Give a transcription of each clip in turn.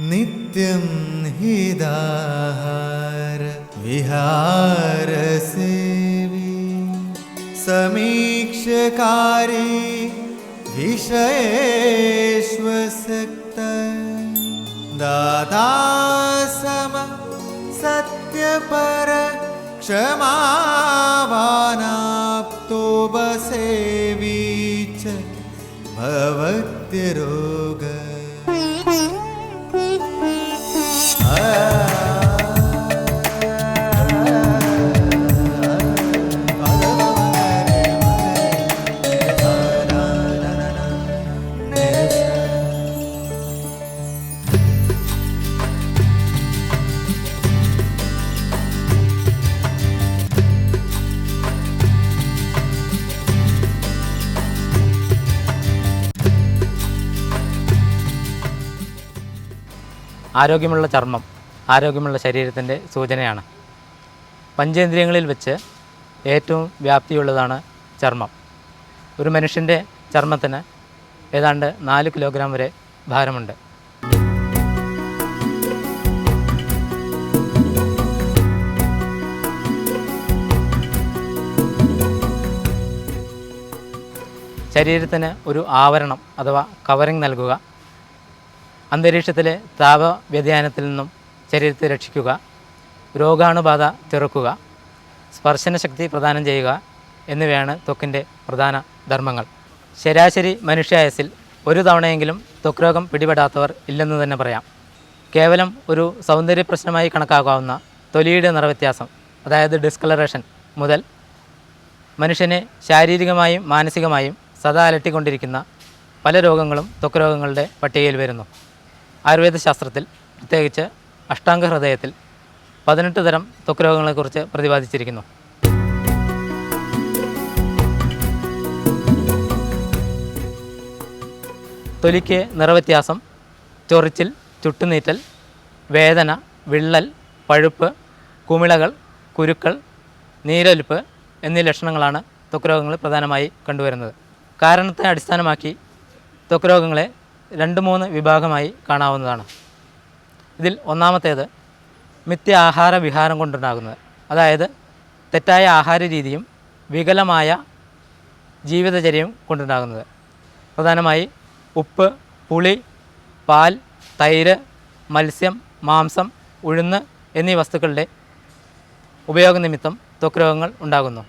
नित्यं हिदाहार विहारसेवी समीक्षकारी विषयेष्वसक्त दाता सम सत्यपर क्षमावानाप्तो बसेवी च भवत्यरोग ആരോഗ്യമുള്ള ചർമ്മം ആരോഗ്യമുള്ള ശരീരത്തിന്റെ സൂചനയാണ്. പഞ്ചേന്ദ്രിയങ്ങളിൽ വെച്ച് ഏറ്റവും വ്യാപ്തിയുള്ളതാണ് ചർമ്മം. ഒരു മനുഷ്യന്റെ ചർമ്മത്തിന് ഏതാണ്ട് നാല് കിലോഗ്രാം വരെ ഭാരമുണ്ട്. ശരീരത്തിന് ഒരു ആവരണം അഥവാ കവറിങ് നൽകുക അന്തരീക്ഷത്തിലെ താപ വ്യതിയാനത്തിൽ നിന്നും ശരീരത്തെ രക്ഷിക്കുക രോഗാണുബാധ ചെറുക്കുക സ്പർശന ശക്തി പ്രദാനം ചെയ്യുക എന്നിവയാണ് ത്വക്കിന്റെ പ്രധാന ധർമ്മങ്ങൾ. ശരാശരി മനുഷ്യായസിൽ ഒരു തവണയെങ്കിലും ത്വക്ക് രോഗം പിടിപെടാത്തവർ ഇല്ലെന്ന് തന്നെ പറയാം. കേവലം ഒരു സൗന്ദര്യ പ്രശ്നമായി കണക്കാക്കാവുന്ന തൊലിയുടെ നിറവ്യത്യാസം അതായത് ഡിസ്കളറേഷൻ മുതൽ മനുഷ്യനെ ശാരീരികമായും മാനസികമായും സദാ അലട്ടിക്കൊണ്ടിരിക്കുന്ന പല രോഗങ്ങളും ത്വക്ക് രോഗങ്ങളുടെ പട്ടികയിൽ വരുന്നു. ആയുർവേദ ശാസ്ത്രത്തിൽ പ്രത്യേകിച്ച് അഷ്ടാംഗ ഹൃദയത്തിൽ പതിനെട്ട് തരം ത്വക്ക് രോഗങ്ങളെക്കുറിച്ച് പ്രതിപാദിച്ചിരിക്കുന്നു. തൊലിക്ക് നിറവ്യത്യാസം ചൊറിച്ചിൽ ചുട്ടുനീറ്റൽ വേദന വിള്ളൽ പഴുപ്പ് കുമിളകൾ കുരുക്കൾ നീരൊലിപ്പ് എന്നീ ലക്ഷണങ്ങളാണ് ത്വക്ക് രോഗങ്ങൾ പ്രധാനമായി കണ്ടുവരുന്നത്. കാരണത്തെ അടിസ്ഥാനമാക്കി ത്വക്ക് രോഗങ്ങളെ രണ്ട് മൂന്ന് വിഭാഗമായി കാണാവുന്നതാണ്. ഇതിൽ ഒന്നാമത്തേത് മിഥ്യ ആഹാര വിഹാരം കൊണ്ടുണ്ടാകുന്നത്. അതായത് തെറ്റായ ആഹാര രീതിയും വികലമായ ജീവിതചര്യയും കൊണ്ടുണ്ടാകുന്നത്. പ്രധാനമായി ഉപ്പ് പുളി പാൽ തൈര് മത്സ്യം മാംസം ഉഴുന്ന് എന്നീ വസ്തുക്കളുടെ ഉപയോഗ നിമിത്തം ത്വക്ക് രോഗങ്ങൾ ഉണ്ടാകുന്നു.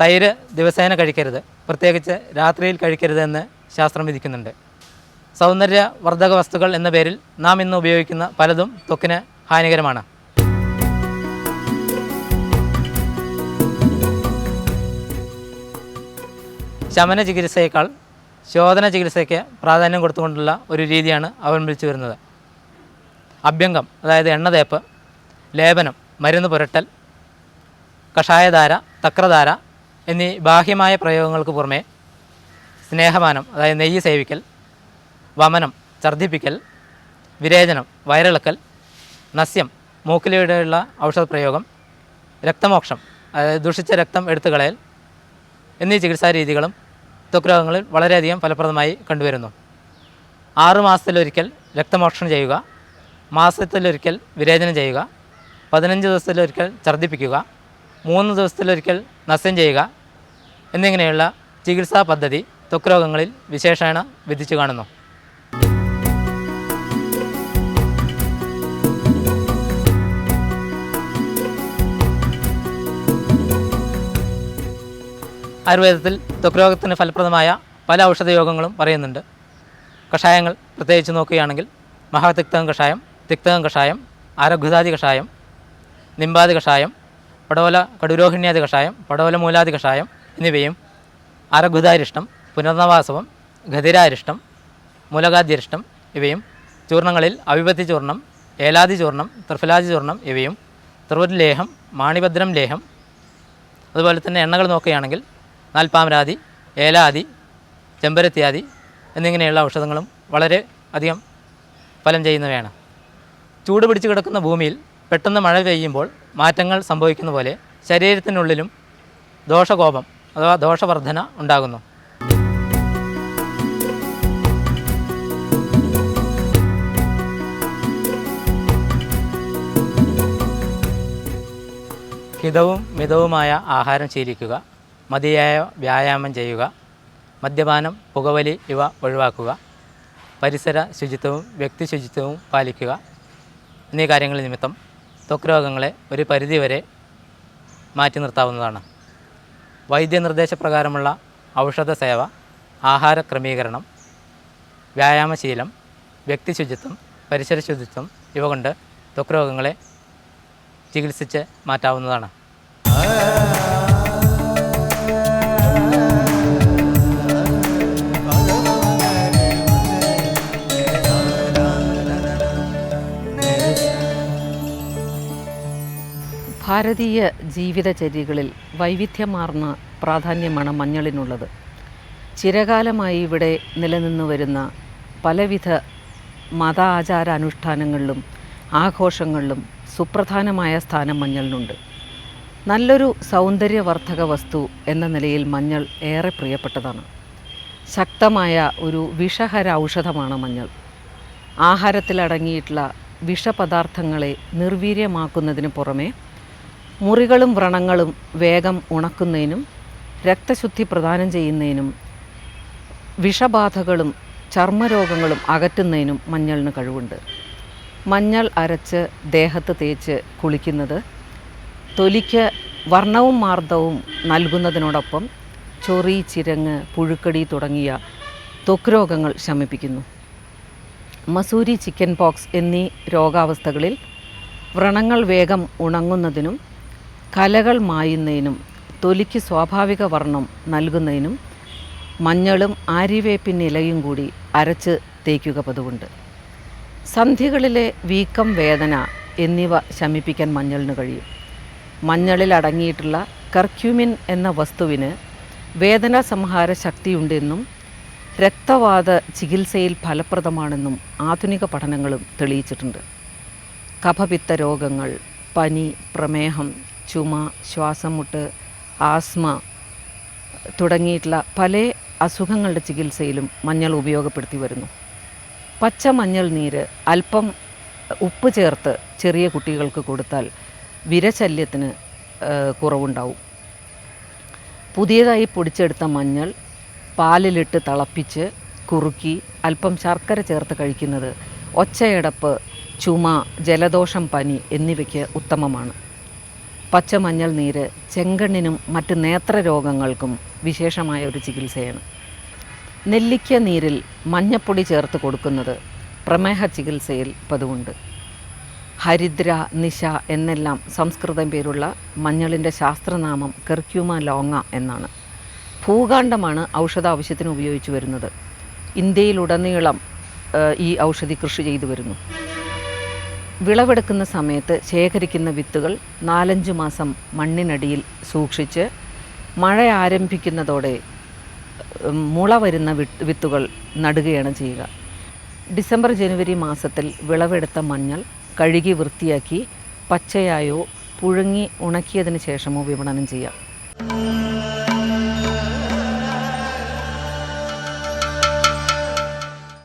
തൈര് ദിവസേന കഴിക്കരുത്. പ്രത്യേകിച്ച് രാത്രിയിൽ കഴിക്കരുത് എന്ന് ശാസ്ത്രം വിധിക്കുന്നുണ്ട്. സൗന്ദര്യവർദ്ധക വസ്തുക്കൾ എന്ന പേരിൽ നാം ഇന്ന് ഉപയോഗിക്കുന്ന പലതും ത്വക്കിന് ഹാനികരമാണ്. ശമന ചികിത്സയേക്കാൾ ശോധന ചികിത്സയ്ക്ക് പ്രാധാന്യം കൊടുത്തുകൊണ്ടുള്ള ഒരു രീതിയാണ് അവലംബിച്ചു വരുന്നത്. അഭ്യംഗം അതായത് എണ്ണ തേപ്പ് ലേപനം മരുന്ന് പുരട്ടൽ കഷായധാര തക്രധാര എന്നീ ബാഹ്യമായ പ്രയോഗങ്ങൾക്ക് പുറമേ സ്നേഹമാനം അതായത് നെയ്യ് സേവിക്കൽ വമനം ഛർദ്ദിപ്പിക്കൽ വിരേചനം വയറിളക്കൽ നസ്യം മൂക്കിലൂടെയുള്ള ഔഷധപ്രയോഗം രക്തമോക്ഷം അതായത് ദുഷിച്ച രക്തം എടുത്തുകളയൽ എന്നീ ചികിത്സാ രീതികളും ത്വക്ക് രോഗങ്ങളിൽ വളരെയധികം ഫലപ്രദമായി കണ്ടുവരുന്നു. ആറുമാസത്തിലൊരിക്കൽ രക്തമോക്ഷണം ചെയ്യുക മാസത്തിലൊരിക്കൽ വിരേചനം ചെയ്യുക പതിനഞ്ച് ദിവസത്തിലൊരിക്കൽ ഛർദ്ദിപ്പിക്കുക മൂന്ന് ദിവസത്തിലൊരിക്കൽ നസ്യം ചെയ്യുക എന്നിങ്ങനെയുള്ള ചികിത്സാ പദ്ധതി ത്വക്ക് രോഗങ്ങളിൽ വിശേഷേണ വിധിച്ചു കാണുന്നു. ആയുർവേദത്തിൽ ത്വക്രോഗത്തിന് ഫലപ്രദമായ പല ഔഷധയോഗങ്ങളും പറയുന്നുണ്ട്. കഷായങ്ങൾ പ്രത്യേകിച്ച് നോക്കുകയാണെങ്കിൽ മഹാതിക്തകം കഷായം തിക്തകം കഷായം ആരോഗ്യതാദി കഷായം നിമ്പാതി കഷായം പടവല കടുരോഹിണ്യാദി കഷായം പടവല മൂലാദി കഷായം എന്നിവയും ആരോഗ്യതാരിഷ്ടം പുനർനവാസവം ഗതിരാരിഷ്ടം മൂലകാദ്യരിഷ്ടം ഇവയും ചൂർണങ്ങളിൽ അവിപത്തി ചൂർണം ഏലാദി ചൂർണം ത്രിഫലാദി ചൂർണം ഇവയും ത്രിവുരലേഹം മാണിഭദ്രം ലേഹം അതുപോലെ തന്നെ എണ്ണകൾ നോക്കുകയാണെങ്കിൽ നാൽപ്പാമരാതി ഏലാതി ചെമ്പരത്തിയാതി എന്നിങ്ങനെയുള്ള ഔഷധങ്ങളും വളരെ അധികം ഫലം ചെയ്യുന്നവയാണ്. ചൂട് പിടിച്ച് കിടക്കുന്ന ഭൂമിയിൽ പെട്ടെന്ന് മഴ പെയ്യുമ്പോൾ മാറ്റങ്ങൾ സംഭവിക്കുന്ന പോലെ ശരീരത്തിനുള്ളിലും ദോഷകോപം അഥവാ ദോഷവർധന ഉണ്ടാകുന്നു. ഹിതവും മിതവുമായ ആഹാരം ശീലിക്കുക. മതിയായ വ്യായാമം ചെയ്യുക മദ്യപാനം പുകവലി ഇവ ഒഴിവാക്കുക പരിസര ശുചിത്വവും വ്യക്തി ശുചിത്വവും പാലിക്കുക. എന്നീ കാര്യങ്ങൾ നിമിത്തം ത്വക്ക് രോഗങ്ങളെ ഒരു പരിധിവരെ മാറ്റി നിർത്താവുന്നതാണ്. വൈദ്യനിർദ്ദേശപ്രകാരമുള്ള ഔഷധ സേവ ആഹാര ക്രമീകരണം വ്യായാമശീലം വ്യക്തി ശുചിത്വം പരിസര ശുചിത്വം ഇവ കൊണ്ട് ത്വക്ക് രോഗങ്ങളെ ചികിത്സിച്ച് മാറ്റാവുന്നതാണ്. ഭാരതീയ ജീവിതചര്യകളിൽ വൈവിധ്യമാർന്ന പ്രാധാന്യമാണ് മഞ്ഞളിനുള്ളത്. ചിരകാലമായി ഇവിടെ നിലനിന്നു വരുന്ന പലവിധ മത ആചാരാനുഷ്ഠാനങ്ങളിലും ആഘോഷങ്ങളിലും സുപ്രധാനമായ സ്ഥാനം മഞ്ഞളിനുണ്ട്. നല്ലൊരു സൗന്ദര്യവർദ്ധക വസ്തു എന്ന നിലയിൽ മഞ്ഞൾ ഏറെ പ്രിയപ്പെട്ടതാണ്. ശക്തമായ ഒരു വിഷഹര ഔഷധമാണ് മഞ്ഞൾ. ആഹാരത്തിലടങ്ങിയിട്ടുള്ള വിഷപദാർത്ഥങ്ങളെ നിർവീര്യമാക്കുന്നതിന് പുറമെ മുറികളും വ്രണങ്ങളും വേഗം ഉണക്കുന്നതിനും രക്തശുദ്ധി പ്രദാനം ചെയ്യുന്നതിനും വിഷബാധകളും ചർമ്മരോഗങ്ങളും അകറ്റുന്നതിനും മഞ്ഞളിന് കഴിവുണ്ട്. മഞ്ഞൾ അരച്ച് ദേഹത്ത് തേച്ച് കുളിക്കുന്നത് തൊലിക്ക് വർണവും മാർദ്ദവും നൽകുന്നതിനോടൊപ്പം ചൊറി ചിരങ്ങ് പുഴുക്കടി തുടങ്ങിയ ത്വക്ക് രോഗങ്ങൾ ശമിപ്പിക്കുന്നു. മസൂരി ചിക്കൻ പോക്സ് എന്നീ രോഗാവസ്ഥകളിൽ വ്രണങ്ങൾ വേഗം ഉണങ്ങുന്നതിനും കലകൾ മായുന്നതിനും തൊലിക്ക് സ്വാഭാവിക വർണം നൽകുന്നതിനും മഞ്ഞളും ആര്യവേപ്പിൻ ഇലയും കൂടി അരച്ച് തേക്കുക പതിവുണ്ട്. സന്ധികളിലെ വീക്കം വേദന എന്നിവ ശമിപ്പിക്കാൻ മഞ്ഞളിന് കഴിയും. മഞ്ഞളിൽ അടങ്ങിയിട്ടുള്ള കർക്യൂമിൻ എന്ന വസ്തുവിന് വേദന സംഹാര ശക്തിയുണ്ടെന്നും രക്തവാത ചികിത്സയിൽ ഫലപ്രദമാണെന്നും ആധുനിക പഠനങ്ങളും തെളിയിച്ചിട്ടുണ്ട്. കഫപിത്ത രോഗങ്ങൾ പനി പ്രമേഹം ചുമ ശ്വാസം മുട്ട് ആസ്മ തുടങ്ങിയിട്ടുള്ള പല അസുഖങ്ങളുടെ ചികിത്സയിലും മഞ്ഞൾ ഉപയോഗപ്പെടുത്തി വരുന്നു. പച്ച മഞ്ഞൾ നീര് അല്പം ഉപ്പ് ചേർത്ത് ചെറിയ കുട്ടികൾക്ക് കൊടുത്താൽ വിരശല്യത്തിന് കുറവുണ്ടാവും. പുതിയതായി പൊടിച്ചെടുത്ത മഞ്ഞൾ പാലിലിട്ട് തിളപ്പിച്ച് കുറുക്കി അല്പം ശർക്കര ചേർത്ത് കഴിക്കുന്നത് ഒച്ചയടപ്പ് ചുമ ജലദോഷം പനി എന്നിവയ്ക്ക് ഉത്തമമാണ്. പച്ചമഞ്ഞൾ നീര് ചെങ്കണ്ണിനും മറ്റ് നേത്രരോഗങ്ങൾക്കും വിശേഷമായ ഒരു ചികിത്സയാണ്. നെല്ലിക്ക നീരിൽ മഞ്ഞപ്പൊടി ചേർത്ത് കൊടുക്കുന്നത് പ്രമേഹ ചികിത്സയിൽ പതിവുണ്ട്. ഹരിദ്ര നിശ എന്നെല്ലാം സംസ്കൃതം പേരുള്ള മഞ്ഞളിന്റെ ശാസ്ത്രനാമം കെർക്യൂമ ലോങ്ങ എന്നാണ്. ഭൂകാണ്ഡമാണ് ഔഷധാവശ്യത്തിന് ഉപയോഗിച്ചു വരുന്നത്. ഇന്ത്യയിലുടനീളം ഈ ഔഷധി കൃഷി ചെയ്തു വരുന്നു. വിളവെടുക്കുന്ന സമയത്ത് ശേഖരിക്കുന്ന വിത്തുകൾ നാലഞ്ച് മാസം മണ്ണിനടിയിൽ സൂക്ഷിച്ച് മഴ ആരംഭിക്കുന്നതോടെ മുള വരുന്ന വിത്ത് വിത്തുകൾ നടുകയാണ് ചെയ്യുക. ഡിസംബർ ജനുവരി മാസത്തിൽ വിളവെടുത്ത മഞ്ഞൾ കഴുകി വൃത്തിയാക്കി പച്ചയായോ പുഴുങ്ങി ഉണക്കിയതിന് ശേഷമോ വിപണനം ചെയ്യാം.